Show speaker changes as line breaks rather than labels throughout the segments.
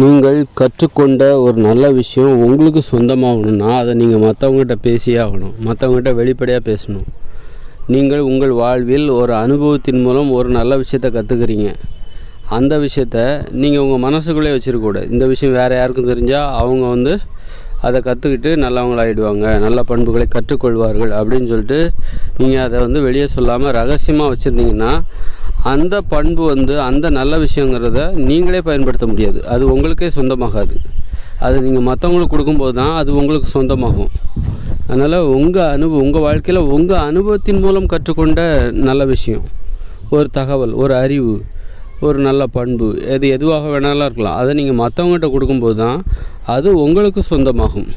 நீங்கள் கற்றுக்கொண்ட ஒரு நல்ல விஷயம் உங்களுக்கு சொந்தமாகணும்னா அதை நீங்கள் மற்றவங்ககிட்ட பேசியே ஆகணும். மற்றவங்ககிட்ட வெளிப்படையாக பேசணும். நீங்கள் உங்கள் வாழ்வில் ஒரு அனுபவத்தின் மூலம் ஒரு நல்ல விஷயத்தை கற்றுக்குறீங்க அந்த விஷயத்த நீங்கள் உங்கள் மனசுக்குள்ளே வச்சுருக்கக்கூடாது. இந்த விஷயம் வேறு யாருக்கும் தெரிஞ்சால் அவங்க வந்து அதை கற்றுக்கிட்டு நல்லவங்களாகிடுவாங்க நல்ல பண்புகளை கற்றுக்கொள்வார்கள் அப்படின்னு சொல்லிட்டு நீங்கள் அதை வந்து வெளியே சொல்லாமல் ரகசியமாக வச்சுருந்தீங்கன்னா அந்த பண்பு வந்து அந்த நல்ல விஷயங்கிறத நீங்களே பயன்படுத்த முடியாது. அது உங்களுக்கே சொந்தமாகாது. அது நீங்கள் மற்றவங்களுக்கு கொடுக்கும்போது தான் அது உங்களுக்கு சொந்தமாகும். அதனால் உங்கள் அனுபவம் உங்கள் வாழ்க்கையில் உங்கள் அனுபவத்தின் மூலம் கற்றுக்கொண்ட நல்ல விஷயம். ஒரு தகவல் ஒரு அறிவு ஒரு நல்ல பண்பு எது எதுவாக வேணாலும் இருக்கலாம். அதை நீங்கள் மற்றவங்ககிட்ட கொடுக்கும்போது தான் அது உங்களுக்கு சொந்தமாகும்.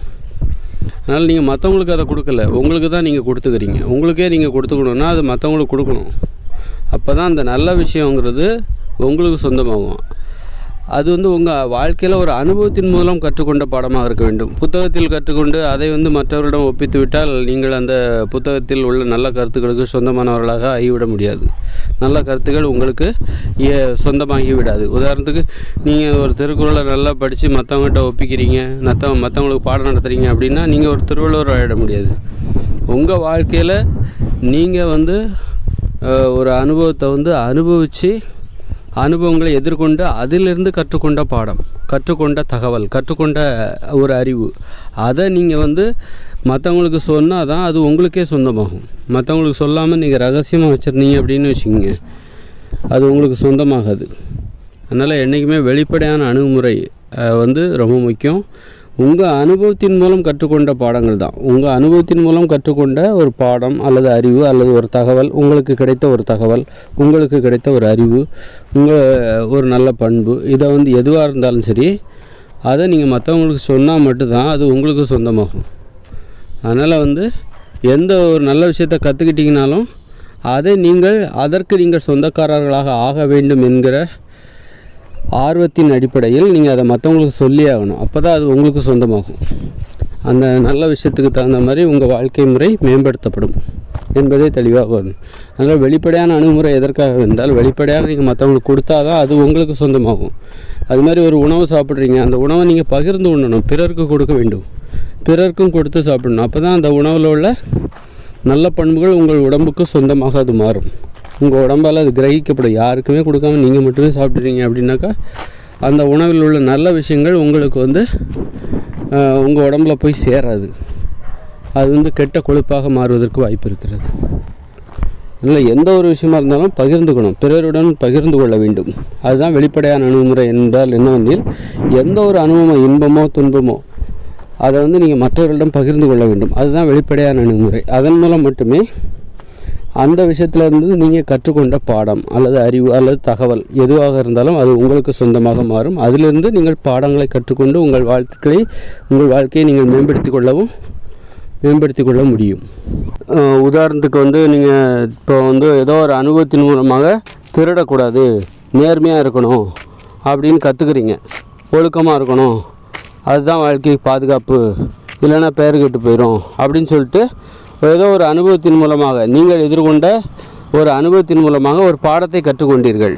அதனால் நீங்கள் மற்றவங்களுக்கு அதை கொடுக்கல. உங்களுக்கு தான் நீங்கள் கொடுத்துக்கிறீங்க. உங்களுக்கே நீங்கள் கொடுத்துக்கணுன்னா அது மற்றவங்களுக்கு கொடுக்கணும். அப்போ தான் அந்த நல்ல விஷயங்கிறது உங்களுக்கு சொந்தமாகும். அது வந்து உங்கள் வாழ்க்கையில் ஒரு அனுபவத்தின் மூலம் கற்றுக்கொண்ட பாடமாக இருக்க வேண்டும். புத்தகத்தில் கற்றுக்கொண்டு அதை வந்து மற்றவரிடம் ஒப்பித்து விட்டால் நீங்கள் அந்த புத்தகத்தில் உள்ள நல்ல கருத்துக்களுக்கு சொந்தமானவர்களாக ஆகிவிட முடியாது. நல்ல கருத்துக்கள் உங்களுக்கு ஏ- சொந்தமாகி விடாது. உதாரணத்துக்கு நீங்கள் ஒரு திருக்குறளை நல்லா படித்து மற்றவங்ககிட்ட ஒப்பிக்கிறீங்க மற்ற மற்றவங்களுக்கு பாடம் நடத்துகிறீங்க அப்படின்னா நீங்கள் ஒரு திருவள்ளுவர் ஆகிட முடியாது. உங்கள் வாழ்க்கையில் நீங்கள் வந்து ஒரு அனுபவத்தை வந்து அனுபவித்து அனுபவங்களை எதிர்கொண்டு அதிலிருந்து கற்றுக்கொண்ட பாடம் கற்றுக்கொண்ட தகவல் கற்றுக்கொண்ட ஒரு அறிவு. அதை நீங்கள் வந்து மற்றவங்களுக்கு சொன்னால் தான் அது உங்களுக்கே சொந்தமாகும். மற்றவங்களுக்கு சொல்லாமல் நீங்கள் ரகசியமாக வச்சுருந்தீங்க அப்படின்னு வச்சுக்கோங்க. அது உங்களுக்கு சொந்தமாகாது. அதனால் என்றைக்குமே வெளிப்படையான அணுகுமுறை வந்து ரொம்ப முக்கியம். உங்கள் அனுபவத்தின் மூலம் கற்றுக்கொண்ட பாடங்கள் தான் உங்கள் அனுபவத்தின் மூலம் கற்றுக்கொண்ட ஒரு பாடம் அல்லது அறிவு அல்லது ஒரு தகவல் உங்களுக்கு கிடைத்த ஒரு தகவல் உங்களுக்கு கிடைத்த ஒரு அறிவு உங்கள் ஒரு நல்ல பண்பு இதை வந்து எதுவாக இருந்தாலும் சரி அதை நீங்கள் மற்றவங்களுக்கு சொன்னால் மட்டும்தான் அது உங்களுக்கு சொந்தமாகும். அதனால் வந்து எந்த ஒரு நல்ல விஷயத்தை கற்றுக்கிட்டிங்கனாலும் அதை நீங்கள் அதற்கு நீங்கள் சொந்தக்காரர்களாக ஆக வேண்டும் என்கிற ஆர்வத்தின் அடிப்படையில் நீங்கள் அதை மற்றவங்களுக்கு சொல்லி ஆகணும். அப்போ தான் அது உங்களுக்கு சொந்தமாகும். அந்த நல்ல விஷயத்துக்கு தகுந்த மாதிரி உங்கள் வாழ்க்கை முறை மேம்படுத்தப்படும். என்பதே தெளிவாக வரும். அதனால் வெளிப்படையான அணுகுமுறை எதற்காக இருந்தால் வெளிப்படையாக நீங்கள் மற்றவங்களுக்கு கொடுத்தா தான் அது உங்களுக்கு சொந்தமாகும். அது மாதிரி ஒரு உணவு சாப்பிட்றீங்க. அந்த உணவை நீங்கள் பகிர்ந்து உண்ணணும். பிறருக்கு கொடுக்க வேண்டும். பிறருக்கும் கொடுத்து சாப்பிடணும். அப்போ தான் அந்த உணவில் உள்ள நல்ல பண்புகள் உங்கள் உடம்புக்கு சொந்தமாக அது மாறும். உங்கள் உடம்பால் அது கிரகிக்கப்படும். யாருக்குமே கொடுக்காம நீங்கள் மட்டுமே சாப்பிட்றீங்க அப்படின்னாக்கா அந்த உணவில் உள்ள நல்ல விஷயங்கள் உங்களுக்கு வந்து உங்கள் உடம்புல போய் சேராது. அது வந்து கெட்ட கொழுப்பாக மாறுவதற்கு வாய்ப்பு இருக்கிறது. இல்லை எந்த ஒரு விஷயமா இருந்தாலும் பகிர்ந்துக்கணும். பிறருடன் பகிர்ந்து கொள்ள வேண்டும். அதுதான் வெளிப்படையான அணுகுமுறை என்றால் என்னவெனில் எந்த ஒரு அனுபவமோ இன்பமோ துன்பமோ அதை வந்து நீங்கள் மற்றவர்களிடம் பகிர்ந்து கொள்ள வேண்டும். அதுதான் வெளிப்படையான அணுகுமுறை. அதன் மூலம் மட்டுமே அந்த விஷயத்துல இருந்து நீங்கள் கற்றுக்கொண்ட பாடம் அல்லது அறிவு அல்லது தகவல் எதுவாக இருந்தாலும் அது உங்களுக்கு சொந்தமாக மாறும். அதிலிருந்து நீங்கள் பாடங்களை கற்றுக்கொண்டு உங்கள் வாழ்க்கையை உங்கள் வாழ்க்கையை நீங்கள் மேம்படுத்திக் கொள்ளவும் மேம்படுத்தி கொள்ள முடியும். உதாரணத்துக்கு வந்து நீங்கள் இப்போ வந்து ஏதோ ஒரு அனுபவத்தின் மூலமாக திருடக்கூடாது நேர்மையாக இருக்கணும் அப்படின்னு கற்றுக்குறீங்க ஒழுக்கமாக இருக்கணும். அதுதான் வாழ்க்கைக்கு பாதுகாப்பு. இல்லைன்னா பெயர் கெட்டு போயிடும் அப்படின்னு சொல்லிட்டு ஏதோ ஒரு அனுபவத்தின் மூலமாக நீங்கள் எதிர்கொண்ட ஒரு அனுபவத்தின் மூலமாக ஒரு பாடத்தை கற்றுக்கொண்டீர்கள்.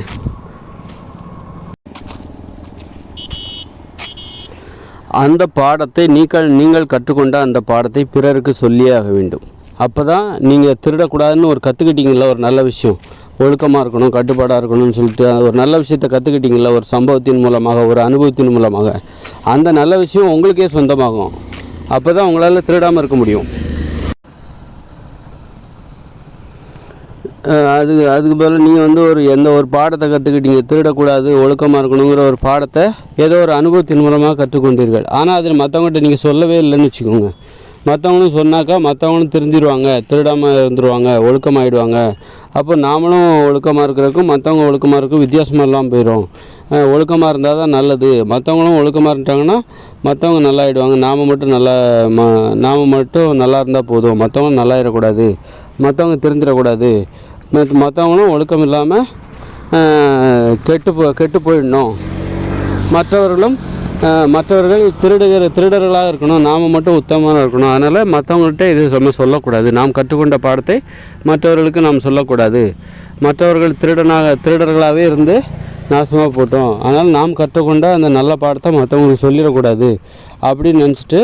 அந்த பாடத்தை நீங்கள் நீங்கள் கற்றுக்கொண்ட அந்த பாடத்தை பிறருக்கு சொல்லியே ஆக வேண்டும். அப்போ தான் நீங்கள் திருடக்கூடாதுன்னு ஒரு கற்றுக்கிட்டீங்களா ஒரு நல்ல விஷயம். ஒழுக்கமாக இருக்கணும் கட்டுப்பாடாக இருக்கணும்னு சொல்லிட்டு ஒரு நல்ல விஷயத்தை கற்றுக்கிட்டீங்களா ஒரு சம்பவத்தின் மூலமாக ஒரு அனுபவத்தின் மூலமாக. அந்த நல்ல விஷயம் உங்களுக்கே சொந்தமாகும். அப்போ தான் உங்களால் திருடாமல் இருக்க முடியும். அது அதுக்கு பதில் நீங்கள் வந்து ஒரு எந்த ஒரு பாடத்தை கற்றுக்கிட்டீங்க திருடக்கூடாது ஒழுக்கமாக இருக்கணுங்கிற ஒரு பாடத்தை ஏதோ ஒரு அனுபவத்தின் மூலமாக கற்றுக்கொண்டீர்கள். ஆனால் அதில் மற்றவங்ககிட்ட நீங்கள் சொல்லவே இல்லைன்னு வச்சுக்கோங்க. மற்றவங்களும் சொன்னாக்கா மற்றவங்களும் திருந்திடுவாங்க திருடாமல் இருந்துருவாங்க ஒழுக்கமாகிடுவாங்க அப்போ நாமளும் ஒழுக்கமாக இருக்கிறதுக்கும் மற்றவங்க ஒழுக்கமாக இருக்கும் வித்தியாசமாக இல்லாமல் போயிடும் ஒழுக்கமாக இருந்தால் தான் நல்லது. மற்றவங்களும் ஒழுக்கமாக இருந்துட்டாங்கன்னா மற்றவங்க நல்லா ஆகிடுவாங்க நாம் மட்டும் நல்லா ம நாம் மட்டும் நல்லா இருந்தால் போதும். மற்றவங்க நல்லாயிடக்கூடாது. மற்றவங்க திருந்திடக்கூடாது மற்றவங்களும் ஒழுக்கம் இல்லாமல் கெட்டு போ கெட்டு போயிடணும். மற்றவர்களும் மற்றவர்கள் திருடுகிற திருடர்களாக இருக்கணும். நாம் மட்டும் உத்தமமாக இருக்கணும். அதனால் மற்றவங்கள்ட்ட இது நம்ம சொல்லக்கூடாது. நாம் கற்றுக்கொண்ட பாடத்தை மற்றவர்களுக்கு நாம் சொல்லக்கூடாது. மற்றவர்கள் திருடனாக திருடர்களாகவே இருந்து நாசமாக போட்டோம். அதனால் நாம் கற்றுக்கொண்ட அந்த நல்ல பாடத்தை மற்றவங்களுக்கு சொல்லிடக்கூடாது. அப்படின்னு நினச்சிட்டு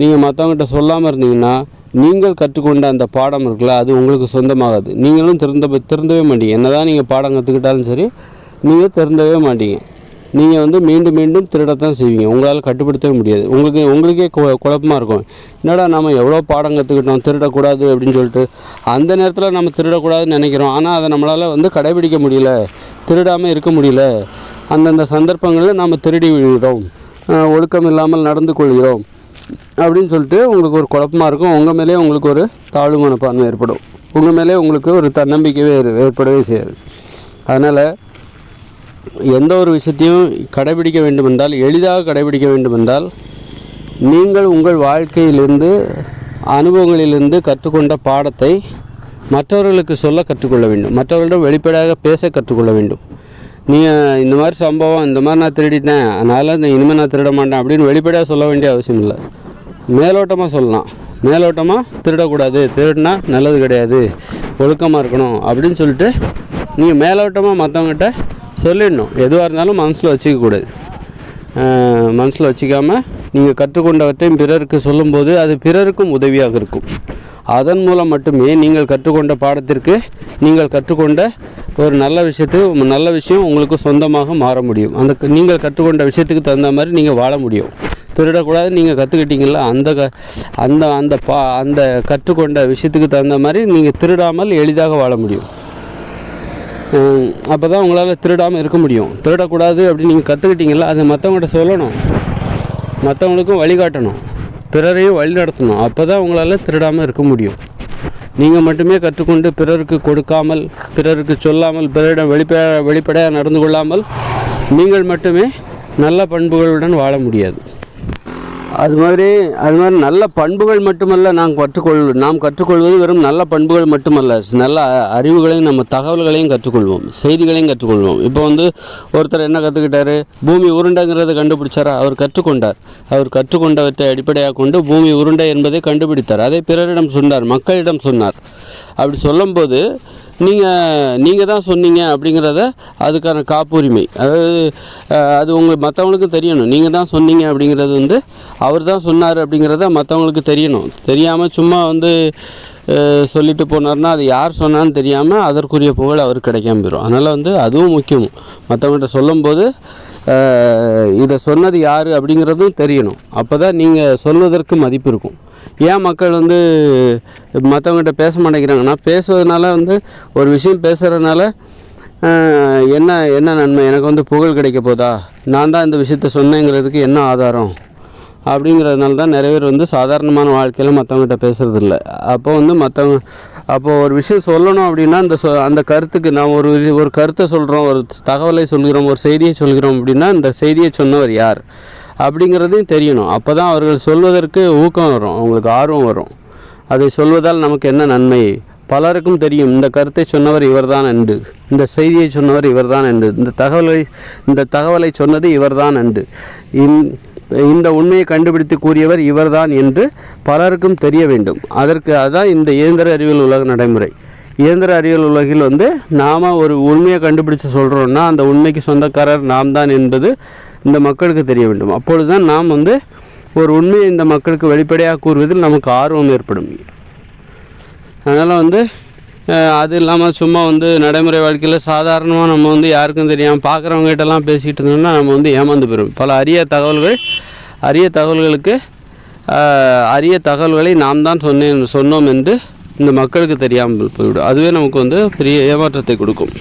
நீங்கள் மற்றவங்ககிட்ட சொல்லாமல் இருந்தீங்கன்னா நீங்கள் கற்றுக்கொண்ட அந்த பாடம் இருக்குல்ல அது உங்களுக்கு சொந்தமாகாது. நீங்களும் திறந்த திறந்தவே மாட்டீங்க. என்னதான் நீங்கள் பாடம் கற்றுக்கிட்டாலும் சரி நீங்கள் திறந்தவே மாட்டீங்க. நீங்கள் வந்து மீண்டும் மீண்டும் திருடத்தான் செய்வீங்க. உங்களால் கட்டுப்படுத்தவே முடியாது. உங்களுக்கு உங்களுக்கே கு- குழப்பமா இருக்கும். என்னடா நம்ம எவ்வளோ பாடம் கற்றுக்கிட்டோம் திருடக்கூடாது அப்படின்னு சொல்லிட்டு. அந்த நேரத்தில் நம்ம திருடக்கூடாதுன்னு நினைக்கிறோம். ஆனால் அதை நம்மளால் வந்து கடைபிடிக்க முடியல. திருடாமல் இருக்க முடியல. அந்தந்த சந்தர்ப்பங்களில் நாம் திருடி விடுகிறோம். ஒழுக்கம் இல்லாமல் நடந்து கொள்கிறோம். அப்படின்னு சொல்லிட்டு உங்களுக்கு ஒரு குழப்பமா இருக்கும். உங்கள் மேலே உங்களுக்கு ஒரு தாழ்வு மனப்பான்மை ஏற்படும். உங்கள் மேலே உங்களுக்கு ஒரு தன்னம்பிக்கையே ஏற்படவே செய்யாது. அதனால் எந்த ஒரு விஷயத்தையும் கடைபிடிக்க வேண்டுமென்றால் எளிதாக கடைபிடிக்க வேண்டுமென்றால் நீங்கள் உங்கள் வாழ்க்கையிலிருந்து அனுபவங்களிலிருந்து கற்றுக்கொண்ட பாடத்தை மற்றவர்களுக்கு சொல்ல கற்றுக்கொள்ள வேண்டும். மற்றவர்களிடம் வெளிப்படையாக பேச கற்றுக்கொள்ள வேண்டும். நீங்கள் இந்த மாதிரி சம்பவம் இந்த மாதிரி நான் திருடிட்டேன் அதனால் இந்த இனிமேல் நான் திருட மாட்டேன் அப்படின்னு வெளிப்படையாக சொல்ல வேண்டிய அவசியம் இல்லை. மேலோட்டமாக சொல்லலாம். மேலோட்டமாக திருடக்கூடாது. திருடினா நல்லது கிடையாது. ஒழுக்கமாக இருக்கணும் அப்படின்னு சொல்லிட்டு நீங்கள் மேலோட்டமாக மற்றவங்ககிட்ட சொல்லிடணும். எதுவாக இருந்தாலும் மனசில் வச்சுக்கக்கூடாது. மனசில் வச்சுக்காமல் நீங்கள் கற்றுக்கொண்டவற்றையும் பிறருக்கு சொல்லும்போது அது பிறருக்கும் உதவியாக இருக்கும். அதன் மூலம் மட்டுமே நீங்கள் கற்றுக்கொண்ட பாடத்திற்கு நீங்கள் கற்றுக்கொண்ட ஒரு நல்ல விஷயத்துக்கு நல்ல விஷயம் உங்களுக்கு சொந்தமாக மாற முடியும். அந்த நீங்கள் கற்றுக்கொண்ட விஷயத்துக்கு தகுந்த மாதிரி நீங்கள் வாழ முடியும். திருடக்கூடாது நீங்கள் கற்றுக்கிட்டீங்களா அந்த க அந்த அந்த பா அந்த கற்றுக்கொண்ட விஷயத்துக்கு தகுந்த மாதிரி நீங்கள் திருடாமல் எளிதாக வாழ முடியும். அப்போ தான் உங்களால் திருடாமல் இருக்க முடியும். திருடக்கூடாது அப்படின்னு நீங்கள் கற்றுக்கிட்டீங்களா அதை மற்றவங்கள்ட்ட சொல்லணும். மற்றவங்களுக்கும் வழிகாட்டணும். பிறரையும் வழி நடத்தணும். அப்போ தான் உங்களால் திருடாமல் இருக்க முடியும். நீங்கள் மட்டுமே கற்றுக்கொண்டு பிறருக்கு கொடுக்காமல் பிறருக்கு சொல்லாமல் பிறரிடம் வெளிப்ப வெளிப்படையாக நடந்து கொள்ளாமல் நீங்கள் மட்டுமே நல்ல பண்புகளுடன் வாழ முடியாது. அது மாதிரி அது மாதிரி நல்ல பண்புகள் மட்டுமல்ல நாம் கற்றுக்கொள் நாம் கற்றுக்கொள்வது வெறும் நல்ல பண்புகள் மட்டுமல்ல. நல்ல அறிவுகளையும் நம்ம தகவல்களையும் கற்றுக்கொள்வோம் செய்திகளையும் கற்றுக்கொள்வோம். இப்போ வந்து ஒருத்தர் என்ன கற்றுக்கிட்டாரு பூமி உருண்டைங்கிறத கண்டுபிடிச்சாரா? அவர் கற்றுக்கொண்டார். அவர் கற்றுக்கொண்டவற்றை அடிப்படையாக கொண்டு பூமி உருண்டை என்பதை கண்டுபிடித்தார். அதை பிறரிடம் சொன்னார் மக்களிடம் சொன்னார். அப்படி சொல்லும்போது நீங்கள் நீங்கள் தான் சொன்னீங்க அப்படிங்கிறத அதுக்கான காப்புரிமை. அதாவது அது உங்கள் மற்றவங்களுக்கும் தெரியணும். நீங்கள் தான் சொன்னீங்க அப்படிங்கிறது வந்து அவர் தான் சொன்னார் அப்படிங்கிறத மற்றவங்களுக்கு தெரியணும். தெரியாமல் சும்மா வந்து சொல்லிட்டு போனார்னா அது யார் சொன்னான்னு தெரியாமல் அதற்குரிய புகழ் அவர் கிடைக்காம போயிடும் அதனால் வந்து அதுவும் முக்கியம். மற்றவங்கள்ட்ட சொல்லும்போது இதை சொன்னது யார் அப்படிங்கிறதும் தெரியணும். அப்போ தான் நீங்கள் சொல்வதற்கு மதிப்பு இருக்கும். ஏன் மக்கள் வந்து மற்றவங்ககிட்ட பேச மாட்டேங்கிறாங்கன்னா பேசுவதனால வந்து ஒரு விஷயம் பேசுகிறதுனால என்ன என்ன நன்மை? எனக்கு வந்து புகழ் கிடைக்க போதா? நான் தான் இந்த விஷயத்த சொன்னேங்கிறதுக்கு என்ன ஆதாரம்? அப்படிங்கிறதுனால தான் நிறைய பேர் வந்து சாதாரணமான வாழ்க்கையில் மற்றவங்ககிட்ட பேசுகிறதில்ல அப்போ வந்து மற்றவங்க அப்போது ஒரு விஷயம் சொல்லணும் அப்படின்னா அந்த சொ அந்த கருத்துக்கு நான் ஒரு ஒரு கருத்தை சொல்கிறோம் ஒரு தகவலை சொல்கிறோம் ஒரு செய்தியை சொல்கிறோம் அப்படின்னா இந்த செய்தியை சொன்னவர் யார்? அப்படிங்கிறதையும் தெரியணும். அப்போ தான் அவர்கள் சொல்வதற்கு ஊக்கம் வரும் அவங்களுக்கு ஆர்வம் வரும். அதை சொல்வதால் நமக்கு என்ன நன்மை? பலருக்கும் தெரியும் இந்த கருத்தை சொன்னவர் இவர்தான் என்று இந்த செய்தியை சொன்னவர் இவர்தான் என்று இந்த தகவலை இந்த தகவலை சொன்னது இவர்தான் என்று இந்- இந்த உண்மையை கண்டுபிடித்து கூறியவர் இவர்தான் என்று பலருக்கும் தெரிய வேண்டும். அதற்கு அதான் இந்த இயந்திர அறிவியல் உலக நடைமுறை. இயந்திர அறிவியல் உலகில் வந்து நாம் ஒரு உண்மையை கண்டுபிடிச்சு சொல்கிறோன்னா அந்த உண்மைக்கு சொந்தக்காரர் நாம் தான் என்பது இந்த மக்களுக்கு தெரிய வேண்டும். அப்பொழுது தான் நாம் வந்து ஒரு உண்மையை இந்த மக்களுக்கு வெளிப்படையாக கூறுவதில் நமக்கு ஆர்வம் ஏற்படும். அதனால் வந்து அது இல்லாமல் சும்மா வந்து நடைமுறை வாழ்க்கையில் சாதாரணமாக நம்ம வந்து யாருக்கும் தெரியாமல் பார்க்குறவங்ககிட்டலாம் பேசிகிட்டு இருந்தோம்னா நம்ம வந்து ஏமாந்து போயிடும் பல அரிய தகவல்கள் அரிய தகவல்களுக்கு அரிய தகவல்களை நாம் தான் சொன்னேன் சொன்னோம் என்று இந்த மக்களுக்கு தெரியாமல் போய்விடும். அதுவே நமக்கு வந்து பெரிய ஏமாற்றத்தை கொடுக்கும்.